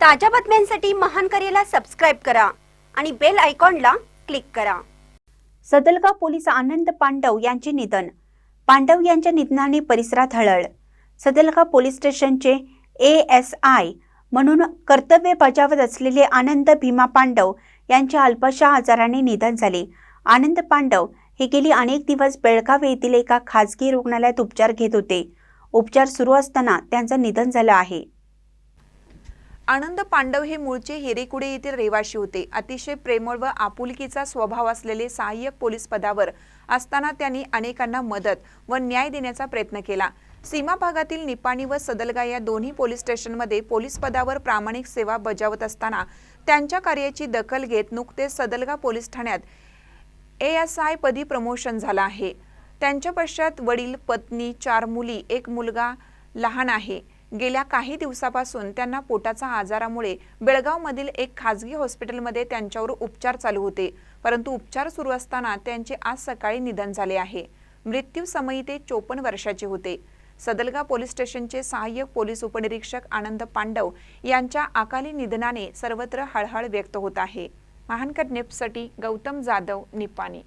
ताज्या बातम्यांसाठी महान करेला सबस्क्राईब करा आणि बेल आयकॉनला क्लिक करा. सदलगाव पोलीस आनंद पांडव यांचे निधन. पांडव यांच्या निधनाने परिसरात हळहळ. सदलगाव पोलीस स्टेशनचे ए एस आय म्हणून कर्तव्य बजावत असलेले आनंद भीमा पांडव यांच्या अल्पशा आजाराने निधन झाले. आनंद पांडव हे गेली अनेक दिवस बेळगाव येथील एका खाजगी रुग्णालयात उपचार घेत होते. उपचार सुरू असताना त्यांचं निधन झालं आहे. आनंद पांडव हे मूळचे हिरेकुडे येथील रहिवाशी होते. अतिशय प्रेमळ व आपुलकीचा स्वभाव असलेले सहाय्यक पोलीस पदावर असताना त्यांनी अनेकांना मदत व न्याय देण्याचा प्रयत्न केला. सीमा भागातील निपाणी व सदलगा या दोन्ही पोलीस स्टेशनमध्ये पोलीस पदावर प्रामाणिक सेवा बजावत असताना त्यांच्या कार्याची दखल घेत नुकतेच सदलगा पोलीस ठाण्यात ए एस आय पदी प्रमोशन झालं आहे. त्यांच्या पश्चात वडील पत्नी चार मुली एक मुलगा लहान आहे. गेल्या काही दिवसापासून त्यांना पोटाचा आजारामुळे बेळगावमधील एक खाजगी हॉस्पिटलमध्ये त्यांच्यावर उपचार चालू होते. परंतु उपचार सुरू असताना त्यांचे आज सकाळी निधन झाले आहे. मृत्यू समयी ते चोपन्न वर्षाचे होते. सदलगा पोलीस स्टेशनचे सहाय्यक पोलीस उपनिरीक्षक आनंद पांडव यांच्या अकाली निधनाने सर्वत्र हळहळ व्यक्त होत आहे. महानकर नेपसाठी गौतम जाधव निपाणी.